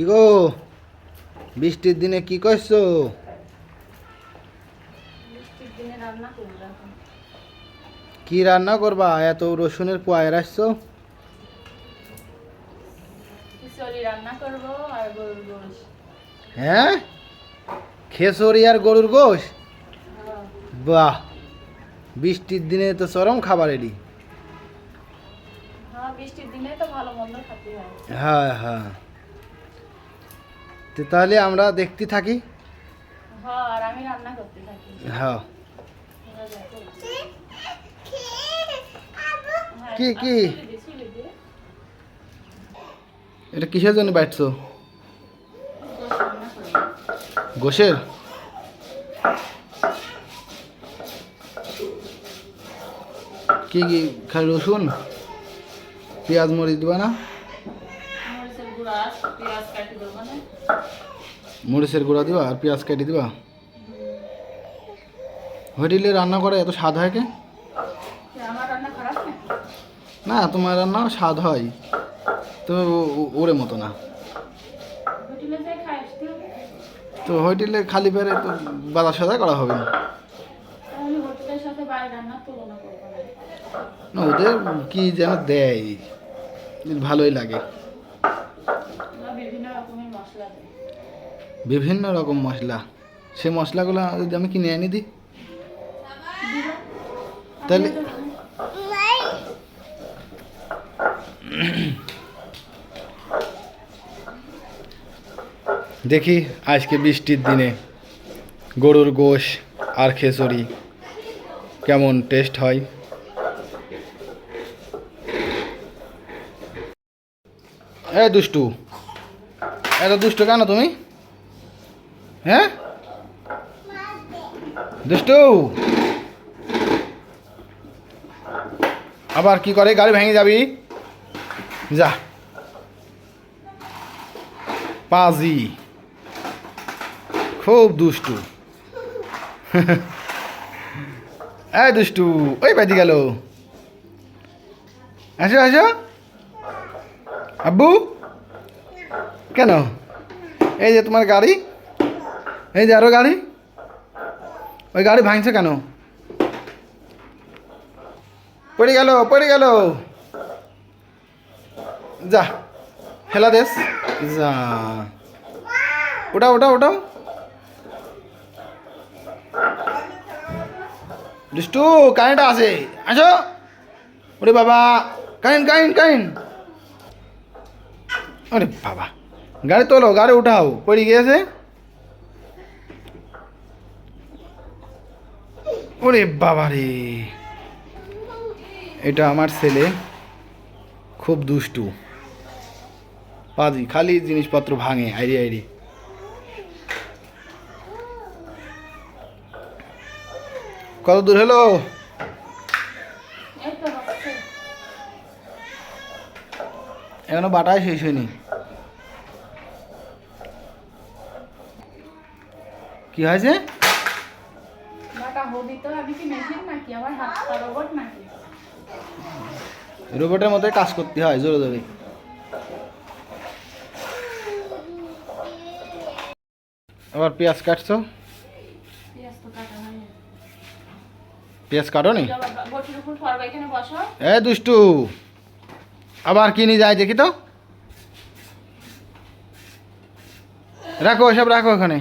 কি গো? বৃষ্টির দিনে কি করছ? কি রান্না করবা? এত রসুনের পোয়ায় রাখছো রান্না করব আর গরুর গোশ। হ্যাঁ? খেসরি আর গরুর গোশ? বাহ! বৃষ্টির দিনে তো চরম খাবার হ্যাঁ খেতে হয়। হ্যাঁ হ্যাঁ। তো তাহলে আমরা দেখতে থাকি হ্যাঁ হ্যাঁ। হ্যাঁ, কি, কি? এটা কিসের জন্য করব। গোশের কি কি খালি রসুন পেঁয়াজ মরিচ দিবা না মরিচের গুঁড়া পেঁয়াজ কাটি দেবো মানে মরিচের গুঁড়া দিবা আর পেঁয়াজ কেটে দিবা? হোটেলে রান্না করে এত স্বাদ হয় কে? না তোমার রান্না স্বাদ হয়। তো ওরে মতো না। তো হোটেলে খালি পেরে তো বাজার সাদা করা হবে না ওদের কি যেন দেয় ভালোই লাগে ওরা বিভিন্ন রকমের মশলা দেয় বিভিন্ন রকম মশলা। সে মশলাগুলো যদি আমি কিনে এনে দিই? তাহলে দেখি আজকে বৃষ্টির দিনে গরুর গোশ আর খেসরি কেমন টেস্ট হয়? এ দুষ্টু। এত দুষ্টু কেন তুমি? হ্যাঁ? দুষ্টু। আবার কি করে? গাড়ি ভেঙে যাবি। যা। পাজি। খুব দুষ্টু। এই দুষ্টু, ওই পাইতে গেল। আসো আসো। আব্বু। কেন? এই যে তোমার গাড়ি। এই যে আরও গাড়ি? ওই গাড়ি ভাঙছে কেন? পড়ে গেল পড়ে গেল। যা ফেলা দেশ। যা। ওটা ওটা ওটাও দুষ্টু কারেন্ট আছে। আসো। ওরে বাবা কারেন্ট কারেন্ট কারেন্ট ওরে বাবা। গাড়ি তোলো, গাড়ি উঠাও। পড়ে গিয়েছে। ওরে বাবা রে এটা আমার ছেলে, খুব দুষ্টু। পাজি, খালি জিনিসপত্র ভাঙে, আইরি আইরি। কত দূর হলো। এখনও বাটায় শেষ হয়নি। কি হয়েছে? তো আমি কি মেশিন নাকি? আমার হাতটা রোবট নাকি? রোবটের মধ্যে কাজ করতে হয় জোরে জোরে। আবার পেঁয়াজ কাটছো? পেঁয়াজ কাটা নি? এ দুষ্টু আবার কি নিয়ে যায় দেখি তো। রাখো সব রাখো ওখানে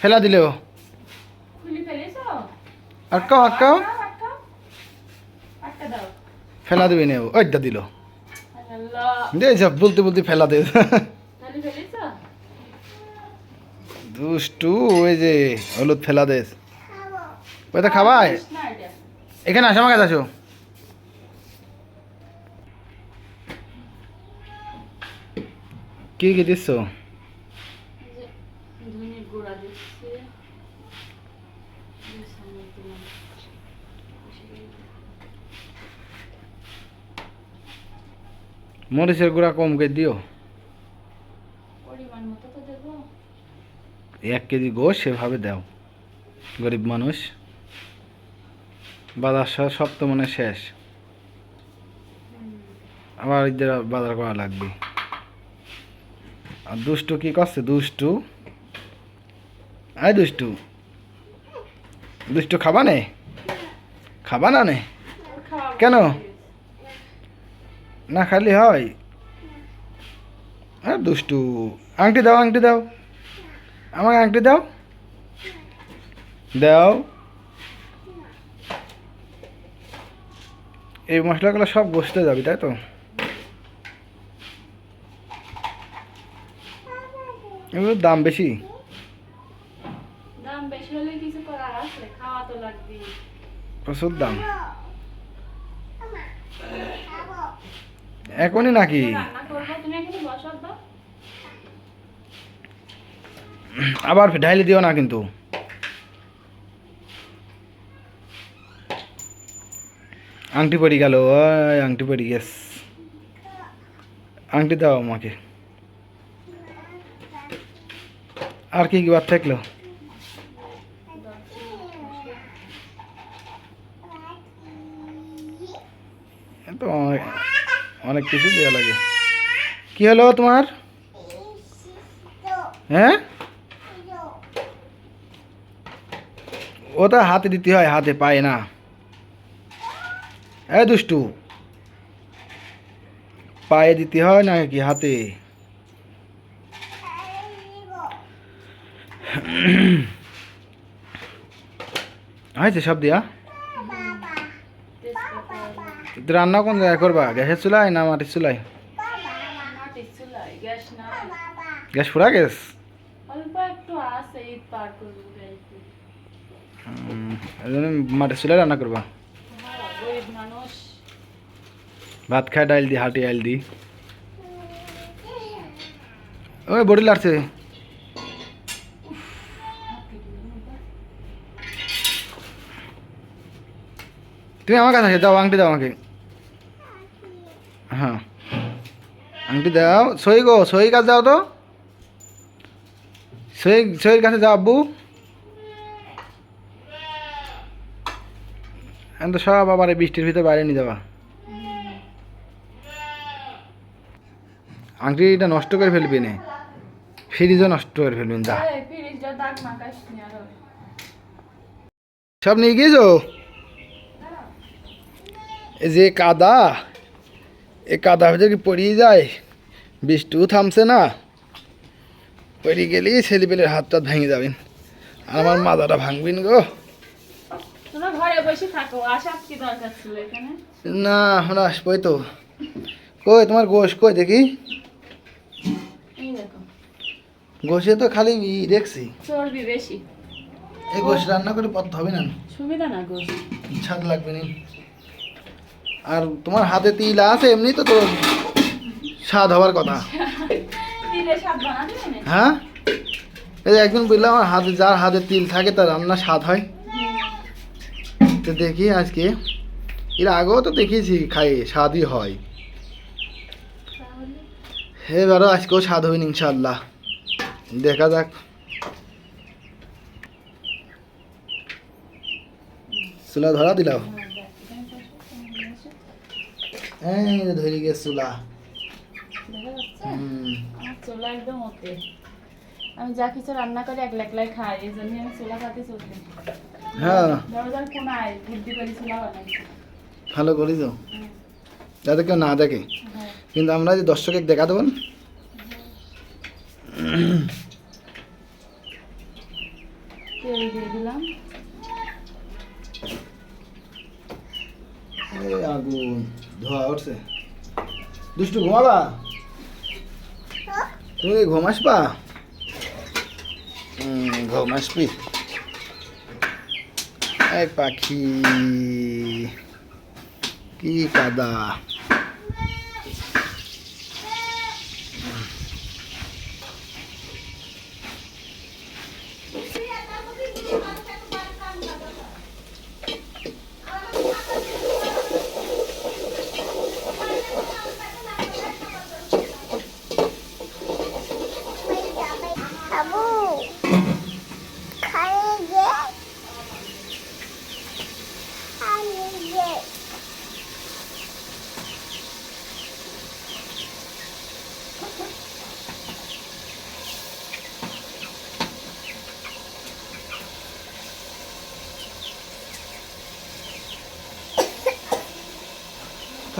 ফেলা দিলেও। আটকাও আটকাও। ফেলা দেবে নেও ওইটা দিল। বলতে বলতে ফেলা দে। দুষ্টু, ওই যে হলুদ ফেলা দেশ ওই তো খাবাই। এখানে আসো, আমার কাছে আসো। কি কি দিচ্ছ এই যে ধনের গুঁড়া দিচ্ছি এই সামনে দিলাম। মরিচের গুঁড়া কম করে দিও। এক কেজি গোশ সেভাবে দাও গরিব মানুষ। বাজার সব তো মনে শেষ। আবার ঈদের বাজার করা লাগবে। আর দুষ্টু কি করছে? দুষ্টু? আয় দুষ্টু। দুষ্টু খাবা নে? খাবা না নে। কেন? না খালি হয়। আর দুষ্টু। আংটি দাও আংটি দাও। আমাকে আংটি দাও। দাও। এই মশলাগুলো সব বসতে যাবি তাই তো? এগুলোর দাম বেশি? দাম বেশি হলে কিছু করার আছে খাওয়া তো লাগবে প্রচুর দাম। এখনই নাকি? দাও আবার ঢাইলে দিও না কিন্তু। আংটি পড়ি গেল ওই আংটি পড়ি গেস আংটি দাও আমাকে। আর কি কি বার থাকল? তো অনেক কিছু দেওয়া লাগে। কি হলো তোমার? হ্যাঁ? ওটা হাতে দিতে হয়, হাতে পায় না। এ দুষ্টু, পায়ে দিতে হয় না কি হাতে? হয়েছে সব দিয়া। তেজপাতা তো রান্না কোন জায়গায় করবা? গ্যাসের চুলায় না মাটির চুলায়? চুলাই গ্যাস ফুরা গ্যাস মাটির চুলায় রান্না করবা? হ্যাঁ ভাত খায় ডাইল দি হাটি আইল দি। ওই বডি লাগছে তুমি আমার কাছে দাও আংটি দাও আমাকে। হ্যাঁ। আংটি দাও। সই গো সই কাছে যাও তো। সই সইয়ের কাছে যাও আব্বু। এখন তো সব আবার বৃষ্টির ভিতরে বাইরে নিয়ে যাবা আংটিটা নষ্ট করে ফেলবি না। ফ্রিজও নষ্ট করে ফেলবেন যা। সব নিয়ে গিয়েছো? যে কাদা এই কাদা ভিতরে কি পড়িয়ে যায় বৃষ্টিও থামছে না। পড়ে গেলেই ছেলেপেলের হাত টাত ভেঙে যাবেন আর আমার মাথাটা ভাঙবেন গো। না এখন আসবোই তো। কই তোমার গোশ কই দেখি? গোশে তো খালি দেখছি। চর্বি বেশি। এই গোশ রান্না করে পথ হবে না। সুবিধা না গোস স্বাদ লাগবে না। আর তোমার হাতে তিল আছে এমনি তো তোর স্বাদ হওয়ার কথা। হ্যাঁ এই যে একদিন বললাম আমার হাতে যার হাতে তিল থাকে তার রান্না স্বাদ হয়। তো দেখি আজকে। এর আগেও তো দেখিয়েছি খাই স্বাদই হয়। এবারও আজকেও স্বাদ হবে ইনশাল্লাহ দেখা যাক। চুলা ধরা দিলাম। এই ধরে গেছে চুলা। চুলা একদম ওকে আমি যা কিছু রান্না করে একলা একলাই খাই এই জন্য আমি চুলা পাতে চলতে হ্যাঁ। দরজার কোনায় বুদ্ধি করে চুলা বানাইছি ভালো করিস হুম, যাতে কেউ না দেখে। হ্যাঁ। কিন্তু আমরা যে দর্শকে দেখা দেবেন দিলাম এই আগুন ধোয়া উঠছে। দুষ্টু ঘুমাবা? তুমি ঘুম আসবা? ঘুম আসবি। এই পাখি কি কাদা।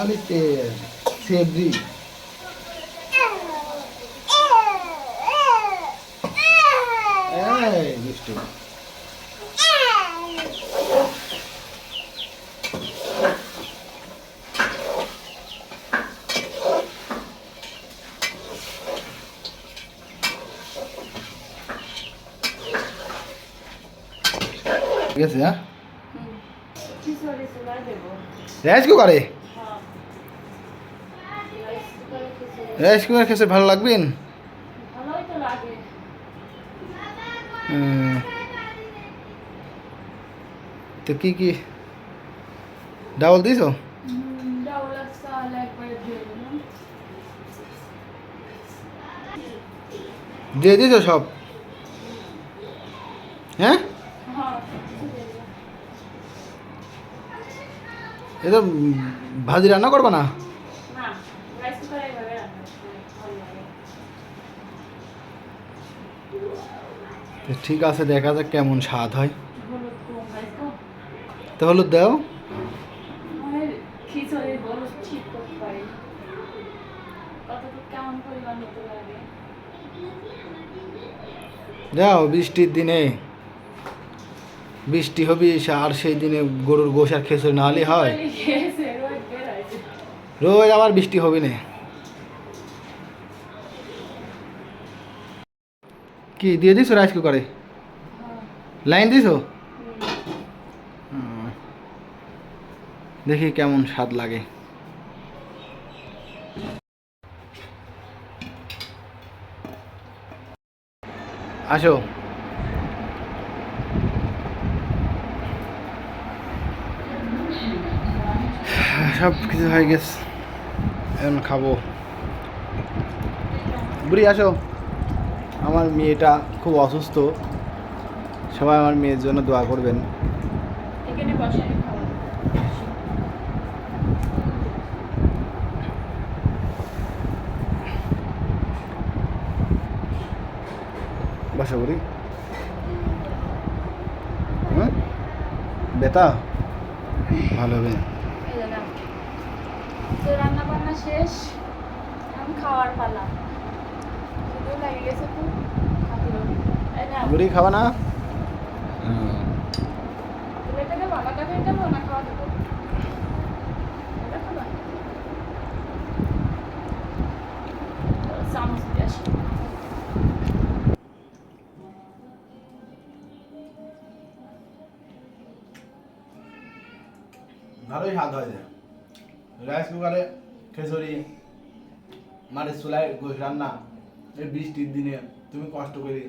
খালি তেল সেবরি মিষ্টি। ঠিক আছে হ্যাঁ? খিচুড়ি চুলায় দেবো রাইস কুকারে হ্যাঁ রাইস কুকারে খিচুড়ি রাইস কুকার খেতে ভালো লাগবেন তো কি কি? ডাবল দিছো? ডাউল চাল দিয়ে দিছো সব? হ্যাঁ? হ্যাঁ। কিছু দিয়ে দিলাম। এ তো উম, ভাজি রান্না করবা না না রাইস কুকারে এভাবে রান্না করে ভালো লাগে তো ঠিক আছে দেখা যাক কেমন স্বাদ হয়। তো? হলুদ দাও। যাও বৃষ্টির দিনে। বৃষ্টি হবে আর সেই দিনে গরুর গোসার খেসুরি না হলে হয়। রোজ আবার বৃষ্টি হবে না। কি দিয়ে দিছো রাইস কুকারে লাইন দিছো। দেখি কেমন স্বাদ লাগে। আসো। সব কিছু হয়ে গেছে। এখন খাব। বুড়ি আসো। আমার মেয়েটা খুব অসুস্থ। সবাই আমার মেয়ের জন্য দোয়া করবেন। বসে। হুম? বেতা ভালো হবে। তো রান্না বান্না শেষ। এখন খাওয়ার পালা। খিদেও লাগে গেছে খুব না না না? এটা খাবা আসি ভালোই স্বাদ হয় রাইস কুকারে খেসরি মানে চুলায় রান্না, এই বৃষ্টির দিনে তুমি কষ্ট করে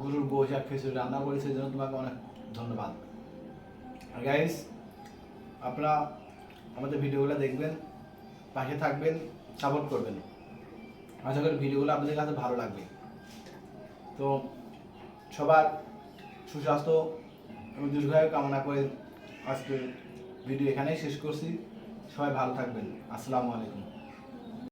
গরুর গোশ আর খেসরি রান্না করেছে জন্য তোমাকে অনেক ধন্যবাদ। আর গাইস আপনারা আমাদের ভিডিওগুলো দেখবেন, পাশে থাকবেন সাপোর্ট করবেন। আশা করি ভিডিওগুলো আপনাদের কাছে ভালো লাগবে। তো সবার সুস্বাস্থ্য এবং দীর্ঘায়ু কামনা করে আজকে ভিডিও এখানেই শেষ করছি। সবাই ভালো থাকবেন। আসসালামু আলাইকুম।